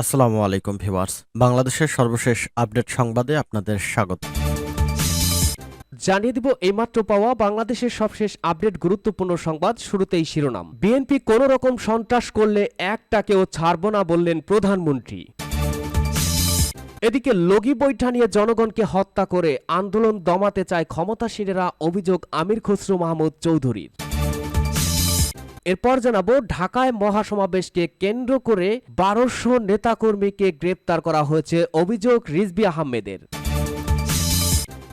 আসসালামু আলাইকুম ভিউয়ার্স। বাংলাদেশের সর্বশেষ আপডেট সংবাদে আপনাদের স্বাগত। জানিয়ে দিব এইমাত্র পাওয়া বাংলাদেশের সবশেষ আপডেট গুরুত্বপূর্ণ সংবাদ শুরুতেই শিরোনাম। বিএনপি কোন রকম সন্ত্রাস করলে একটাকেও ছাড়ব না বললেন প্রধানমন্ত্রী। এদিকে লগি বৈঠা নিয়ে জনগণকে হত্যা করে আন্দোলন দমাতে চায় ক্ষমতাসীনেরা, অভিযোগ আমির খসরু মাহমুদ চৌধুরীর। এরপর জানাব, ঢাকায় মহাসমাবেশকে কেন্দ্র করে বারোশো নেতাকর্মীকে গ্রেপ্তার করা হয়েছে অভিযোগ রিজবি আহমেদের।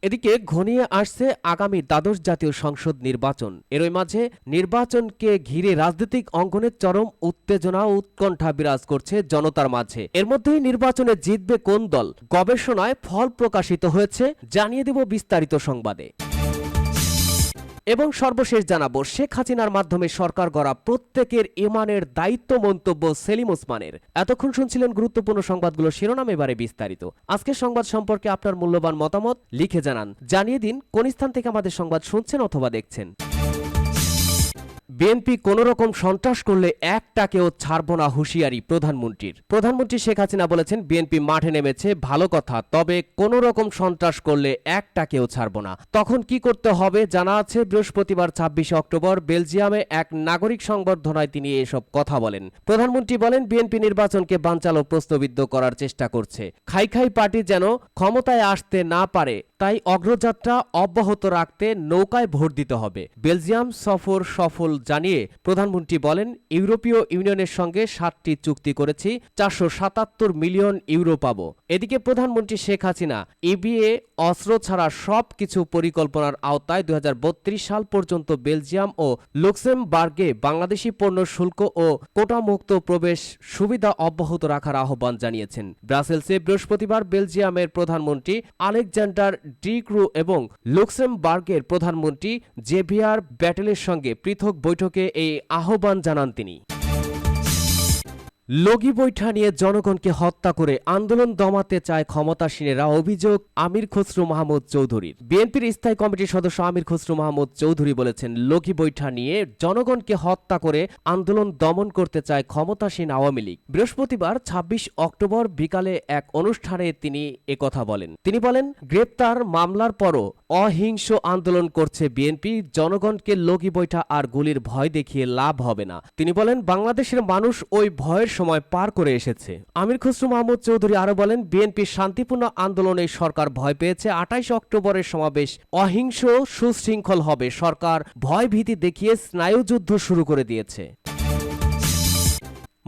এদিকে ঘনিয়ে আসছে আগামী দ্বাদশ জাতীয় সংসদ নির্বাচন। এরই মাঝে নির্বাচনকে ঘিরে রাজনৈতিক অঙ্গনের চরম উত্তেজনা উৎকণ্ঠা বিরাজ করছে জনতার মাঝে। এর মধ্যেই নির্বাচনে জিতবে কোন দল? গবেষণায় ফল প্রকাশিত হয়েছে, জানিয়ে দেব বিস্তারিত সংবাদে। এবং সর্বশেষ জানাব, শেখ হাসিনার মাধ্যমে সরকার গড়া প্রত্যেকের ইমানের দায়িত্ব মন্তব্য সেলিম ওসমানের। এতক্ষণ শুনছিলেন গুরুত্বপূর্ণ সংবাদগুলো শিরোনাম এবারে বিস্তারিত। আজকের সংবাদ সম্পর্কে আপনার মূল্যবান মতামত লিখে জানান। জানিয়ে দিন, কোন স্থান থেকে আমাদের সংবাদ শুনছেন অথবা দেখছেন। বিএনপি কোন রকম সন্ত্রাস করলে একটাকেও ছাড়ব না হুঁশিয়ারি প্রধানমন্ত্রীর। প্রধানমন্ত্রী শেখ হাসিনা বলেছেন, বিএনপি মাঠে নেমেছে, ভালো কথা, তবে কোন রকম সন্ত্রাস করলে একটাকেও ছাড়ব না। তখন কি করতে হবে জানা আছে, বৃহস্পতিবার ছাব্বিশে অক্টোবর বেলজিয়ামে এক নাগরিক সংবর্ধনায় তিনি এসব কথা বলেন। প্রধানমন্ত্রী বলেন, বিএনপি নির্বাচনকে বানচাল ও প্রশ্নবিদ্ধ করার চেষ্টা করছে। খাই খাই পার্টি যেন ক্ষমতায় আসতে না পারে তাই অগ্রযাত্রা অব্যাহত রাখতে নৌকায় ভোট দিতে হবে। বেলজিয়াম সফর সফল জানিয়ে প্রধানমন্ত্রী বলেন, ইউরোপীয় ইউনিয়নের সঙ্গে সাতটি চুক্তি করেছি, চারশো সাতাত্তর মিলিয়ন ইউরো পাব। এদিকে প্রধানমন্ত্রী শেখ হাসিনা ইবিএ অস্ত্র ছাড়া সব কিছু পরিকল্পনার আওতায় দু হাজার বত্রিশ সাল পর্যন্ত বেলজিয়াম ও লুক্সেমবার্গে বাংলাদেশি পণ্য শুল্ক ও কোটামুক্ত প্রবেশ সুবিধা অব্যাহত রাখার আহ্বান জানিয়েছেন। ব্রাসেলসে বৃহস্পতিবার বেলজিয়ামের প্রধানমন্ত্রী আলেকজান্ডার ডিক্রু এবং লুক্সেমবার্গের প্রধানমন্ত্রী জেভিয়ার ব্যাটেলের সঙ্গে পৃথক বৈঠকে এই আহ্বান জানান তিনি। লগি বৈঠা নিয়ে জনগণকে হত্যা করে আন্দোলন দমাতে চায় ক্ষমতাসীনেরা অভিযোগ আমির খসরু মাহমুদ চৌধুরীর। বিএনপির স্থায়ী কমিটির সদস্য আমির খসরু মাহমুদ চৌধুরী বলেছেন, লগি বৈঠা নিয়ে জনগণকে হত্যা করে আন্দোলন দমন করতে চায় ক্ষমতাসীন আওয়ামী লীগ। বৃহস্পতিবার ২৬ অক্টোবর বিকালে এক অনুষ্ঠানে তিনি একথা বলেন। তিনি বলেন, গ্রেপ্তার মামলার পরও অহিংস আন্দোলন করছে বিএনপি, জনগণকে লগি বৈঠা আর গুলির ভয় দেখিয়ে লাভ হবে না। তিনি বলেন, বাংলাদেশের মানুষ ওই ভয়ের সময় পার করে এসেছে। আমির খসরু মাহমুদ চৌধুরী আরও বলেন বিএনপির শান্তিপূর্ণ আন্দোলনে সরকার ভয় পেয়েছে। আঠাইশ অক্টোবরের সমাবেশ অহিংস সুশৃঙ্খল হবে। সরকার ভয় ভীতি দেখিয়ে স্নায়ুযুদ্ধ শুরু করে দিয়েছে।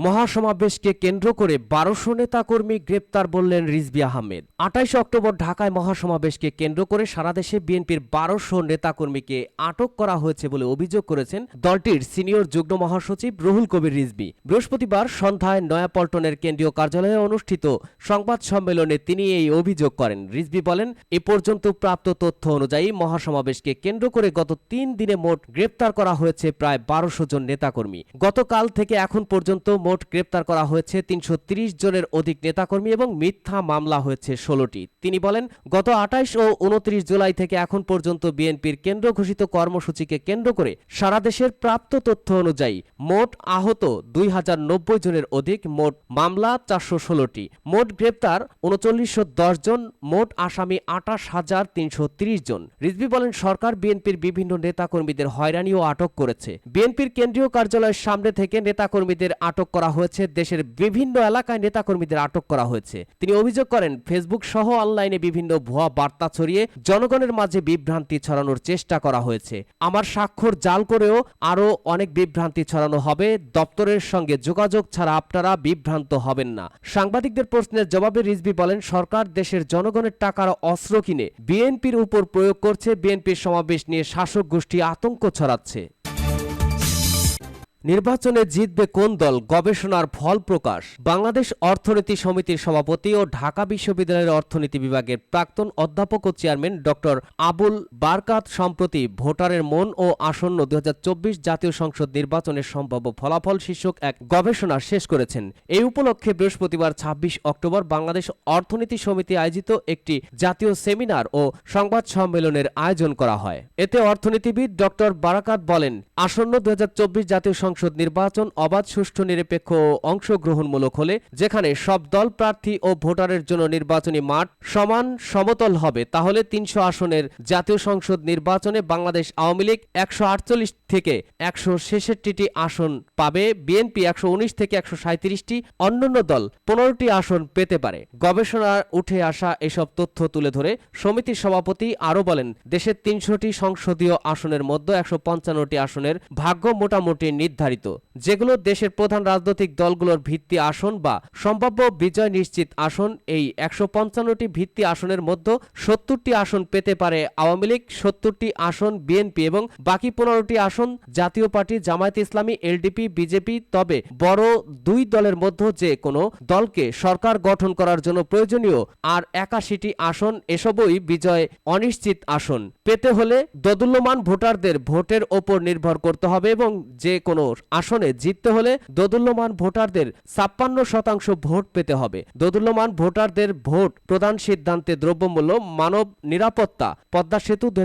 মহাসমাবেশকে কেন্দ্র করে বারোশো নেতাকর্মী গ্রেপ্তার বললেন রিজবি আহমেদ। আঠাইশ অক্টোবর ঢাকায় মহাসমাবেশকে কেন্দ্র করে সারা দেশে বিএনপির বারোশো নেতাকর্মীকে আটক করা হয়েছে বলে অভিযোগ করেছেন দলটির সিনিয়র যুগ্ম মহাসচিব রুহুল কবির রিজবি বৃহস্পতিবার সন্ধ্যায় নয়াপল্টনের কেন্দ্রীয় কার্যালয়ে অনুষ্ঠিত সংবাদ সম্মেলনে তিনি এই অভিযোগ করেন। রিজবি বলেন, এ পর্যন্ত প্রাপ্ত তথ্য অনুযায়ী মহাসমাবেশকে কেন্দ্র করে গত তিন দিনে মোট গ্রেপ্তার করা হয়েছে প্রায় বারোশো জন নেতাকর্মী। গতকাল থেকে এখন পর্যন্ত মোট গ্রেপ্তার করা হয়েছে তিনশো ত্রিশ জনের অধিক নেতাকর্মী এবং মিথ্যা মামলা হয়েছে ষোলোটি। তিনি বলেন, গত আঠাইশ ও উনত্রিশ জুলাই থেকে এখন পর্যন্ত বিএনপির কেন্দ্র ঘোষিত কর্মসূচিকে কেন্দ্র করে সারা দেশের প্রাপ্ত তথ্য অনুযায়ী মোট আহত দুই হাজার নব্বই জনের অধিক, মোট মামলা চারশো ষোলোটি। মোট গ্রেপ্তার উনচল্লিশশো জন, মোট আসামি আটাশ হাজার তিনশো তিরিশ জন। রিজভি বলেন, সরকার বিএনপির বিভিন্ন নেতাকর্মীদের হয়রানি ও আটক করেছে। বিএনপির কেন্দ্রীয় কার্যালয়ের সামনে থেকে নেতাকর্মীদের আটক করা হয়েছে, দেশের বিভিন্ন এলাকায় নেতাকর্মীদের আটক করা হয়েছে। তিনি অভিযোগ করেন, ফেসবুক সহ অনলাইনে বিভিন্ন ভুয়া বার্তা ছড়িয়ে জনগণের মাঝে বিভ্রান্তি ছড়ানোর চেষ্টা করা হয়েছে। আমার স্বাক্ষর জাল করেও আরও অনেক বিভ্রান্তি ছড়ানো হবে। দপ্তরের সঙ্গে যোগাযোগ ছাড়া আপনারা বিভ্রান্ত হবেন না। সাংবাদিকদের প্রশ্নের জবাবে রিজবি বলেন, সরকার দেশের জনগণের টাকার অস্ত্র কিনে বিএনপির উপর প্রয়োগ করছে। বিএনপির সমাবেশ নিয়ে শাসক গোষ্ঠী আতঙ্ক ছড়াচ্ছে। নির্বাচনে জিতবে কোন দল? গবেষণার ফল প্রকাশ। বাংলাদেশ অর্থনীতি সমিতির সভাপতি ও ঢাকা বিশ্ববিদ্যালয়ের অর্থনীতি বিভাগের প্রাক্তন অধ্যাপক ও চেয়ারম্যান ডক্টর আবুল বারকাত সম্প্রতি ভোটারের মন ও আসন্ন দু জাতীয় সংসদ নির্বাচনের সম্ভাব্য ফলাফল শীর্ষক এক গবেষণা শেষ করেছেন। এই উপলক্ষে বৃহস্পতিবার ২৬ অক্টোবর বাংলাদেশ অর্থনীতি সমিতি আয়োজিত একটি জাতীয় সেমিনার ও সংবাদ সম্মেলনের আয়োজন করা হয়। এতে অর্থনীতিবিদ ডক্টর বারাকাত বলেন, আসন্ন দু হাজার চব্বিশ জাতীয় সংসদ নির্বাচন অবাধ, সুষ্ঠু, নিরপেক্ষ অংশগ্রহণমূলক হলে যেখানে সব দল প্রার্থী ও ভোটারের জন্য নির্বাচনী মাঠ সমান সমতল হবে, তাহলে তিনশো আসনের জাতীয় সংসদ নির্বাচনে বাংলাদেশ আওয়ামী লীগ একশো আটচল্লিশ থেকে একশো ছেষট্টিটি আসন পাবে, বিএনপি একশো উনিশ থেকে একশো সাঁত্রিশটি অন্যান্য দল পনেরোটি আসন পেতে পারে। গবেষণার উঠে আসা এসব তথ্য তুলে ধরে সমিতির সভাপতি আরও বলেন দেশের তিনশোটি সংসদীয় আসনের মধ্যে একশো পঞ্চান্নটি আসনের ভাগ্য মোটামুটি নির্ধারিত, যেগুলো দেশের প্রধান রাজনৈতিক দলগুলোর ভিত্তি আসন বা সম্ভাব্য বিজয় নিশ্চিত আসন। এই একশো পঞ্চান্নটি ভিত্তি আসনের মধ্যে সত্তরটি আসন পেতে পারে আওয়ামী লীগ, সত্তরটি আসন বিএনপি এবং বাকি পনেরোটি আসন জাতীয় পার্টি, জামায়াত ইসলামী, এলডিপি, বিজেপি। তবে বড় দুই দলের মধ্যে যে কোনো দলকে সরকার গঠন করার জন্য প্রয়োজনীয় আর একাশিটি আসন, এসবই বিজয় অনিশ্চিত আসন। পেতে হলে দদুল্যমান ভোটারদের ভোটের ওপর নির্ভর করতে হবে এবং যে কোনো আসনে জিততে হলে দোদুল্যমান ভোটারদের ছাপ্পান্ন শতাংশ ভোট পেতে হবে। দোদুল্যমান ভোটারদের ভোট প্রদান সিদ্ধান্তে দ্রব্যমূল্য, মানব নিরাপত্তা, পদ্মা সেতু দু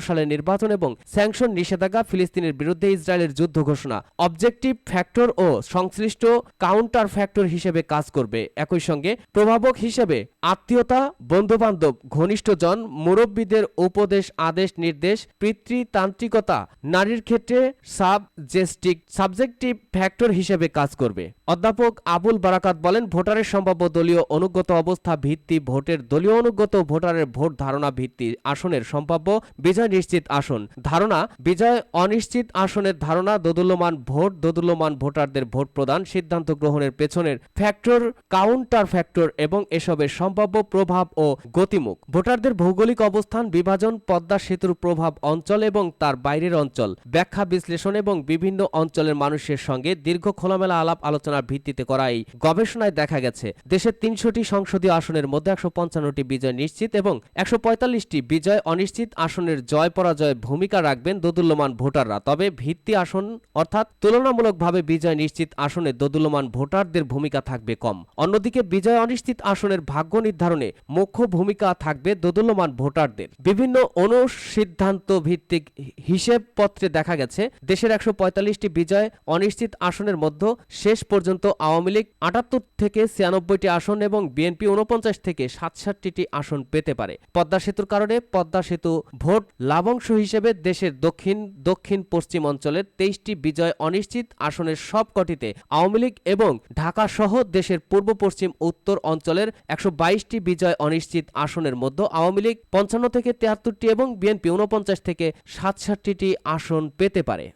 সালের নির্বাচন এবং স্যাংশন নিষেধাজ্ঞা ফিলিস্তিনের বিরুদ্ধে ইসরায়েলের যুদ্ধ ঘোষণা। অবজেক্টিভ ফ্যাক্টর ও সংশ্লিষ্ট কাউন্টার ফ্যাক্টর হিসেবে কাজ করবে। একই সঙ্গে প্রভাবক হিসেবে আত্মীয়তা, বন্ধুবান্ধব, ঘনিষ্ঠজন, মুরব্বীদের উপদেশ, আদেশ, নির্দেশ, পিতৃতান্ত্রিকতা, নারীর ক্ষেত্রে সাবজেস্টিক সাবজেক্টিভ ফ্যাক্টর হিসেবে কাজ করবে। অধ্যাপক আবুল বারাকাত বলেন, ভোটারের সম্ভাব্য দলীয় অনুগত অবস্থা ভিত্তি ভোটের দলীয় অনুগত ভোটারের ভোট ধারণা ভিত্তি আসনের সম্ভাব্য বিজয় নিশ্চিত আসন ধারণা, বিজয় অনিশ্চিত আসনের ধারণা, দোদুল্যমান ভোট, দোদুল্যমান ভোটারদের ভোট প্রদান, সিদ্ধান্ত গ্রহণের পেছনের ফ্যাক্টর, কাউন্টার ফ্যাক্টর এবং এসবের সম্ভাব্য প্রভাব ও গতিমুখ। ভোটারদের ভৌগোলিক অবস্থান, বিভাজন, পদ্মা সেতুর প্রভাব অঞ্চল এবং তার বাইরের অঞ্চল। ব্যাখ্যা, বিশ্লেষণ এবং বিভিন্ন অঞ্চলের মানুষের সঙ্গে দীর্ঘ খোলামেলা আলাপ আলোচনার ভিত্তিতে করা এই গবেষণায় দেখা গেছে। দেশের তিনশোটি সংসদীয় আসনের মধ্যে একশো পঞ্চান্নটি বিজয় নিশ্চিত এবং একশো পঁয়তাল্লিশটি বিজয় অনিশ্চিত আসনের জয় পরাজয় ভূমিকা রাখবেন দোদুল্যমান ভোটাররা। তবে ভিত্তি আসন অর্থাৎ তুলনামূলকভাবে বিজয় নিশ্চিত আসনে দোদুল্যমান ভোটারদের ভূমিকা থাকবে কম। অন্যদিকে বিজয় অনিশ্চিত আসনের ভাগ্য নির্ধারণে মুখ্য ভূমিকা থাকবে দোদুল্যমান ভোটারদের। বিভিন্ন অনুসিদ্ধান্ত ভিত্তিক হিসেব পত্রে দেখা গেছে, দেশের একশো পঁয়তাল্লিশটি বিজয় অনিশ্চিত আসনের মধ্যে শেষ পর্যন্ত আওয়ামী লীগ আটাত্তর থেকে ছিয়ানব্বইটি আসন এবং বিএনপি উনপঞ্চাশ থেকে সাতষট্টিটি আসন পেতে পারে। পদ্মা সেতুর কারণে পদ্মা সেতু ভোট লাভংশ হিসেবে দেশের দক্ষিণ দক্ষিণ পশ্চিম অঞ্চলের তেইশটি বিজয় অনিশ্চিত আসনের সবকটিতে আওয়ামী লীগ এবং ঢাকা সহ দেশের পূর্ব পশ্চিম উত্তর অঞ্চলের একশো বাইশটি বিজয় অনিশ্চিত আসনের মধ্যে আওয়ামী লীগ পঞ্চান্ন থেকে তিয়াত্তরটি এবং বিএনপি উনপঞ্চাশ থেকে সাতষট্টিটি আসন পেতে পারে।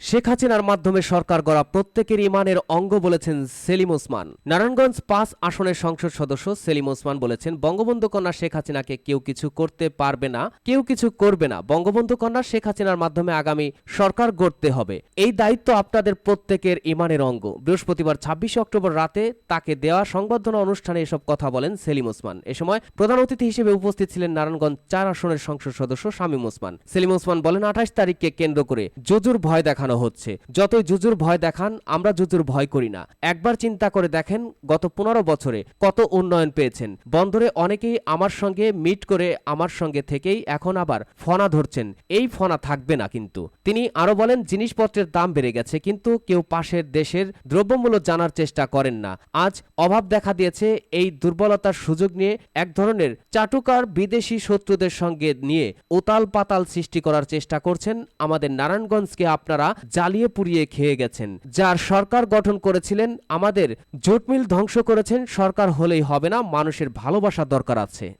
শেখ হাসিনার মাধ্যমে সরকার গড়া প্রত্যেকের ইমানের অঙ্গ বলেছেন সেলিম ওসমান। নারায়ণগঞ্জ পাঁচ আসনের সংসদ সদস্য সেলিম ওসমান বলেছেন, বঙ্গবন্ধু কন্যা শেখ হাসিনাকে কেউ কিছু করতে পারবে না, কেউ কিছু করবে না। বঙ্গবন্ধু কন্যা শেখ হাসিনার মাধ্যমে আগামী সরকার গড়তে হবে। এই দায়িত্ব আপনাদের প্রত্যেকের ইমানের অঙ্গ। বৃহস্পতিবার ছাব্বিশে অক্টোবর রাতে তাকে দেওয়া সংবর্ধনা অনুষ্ঠানে এসব কথা বলেন সেলিম ওসমান। এ সময় প্রধান অতিথি হিসেবে উপস্থিত ছিলেন নারায়ণগঞ্জ চার আসনের সংসদ সদস্য শামীম ওসমান। সেলিম ওসমান বলেন, আঠাশ তারিখকে কেন্দ্র করে জুজুর ভয় দেখানো হচ্ছে। যতই জুজুর ভয় দেখান, আমরা জুজুর ভয় করি না। একবার চিন্তা করে দেখেন গত পনেরো বছরে কত উন্নয়ন পেয়েছেন। বন্দরে অনেকেই আমার সঙ্গে মিট করে আমার সঙ্গে থেকেই এখন আবার ফনা ধরছেন। এই ফনা থাকবে না কিন্তু। তিনি আরও বলেন, জিনিসপত্রের দাম বেড়ে গেছে, কিন্তু কেউ পাশের দেশের দ্রব্যমূল্য জানার চেষ্টা করেন না। আজ অভাব দেখা দিয়েছে এই দুর্বলতার সুযোগ নিয়ে এক ধরনের চাটুকার বিদেশি শত্রুদের সঙ্গে নিয়ে উতাল পাতাল সৃষ্টি করার চেষ্টা করছেন আমাদের নারায়ণগঞ্জকে আপনারা জ্বালিয়ে পুড়িয়ে খেয়ে গেছেন। যার সরকার গঠন করেছিলেন, আমাদের জোটমিল ধ্বংস করেছেন, সরকার হলেই হবে না, মানুষের ভালোবাসা দরকার আছে।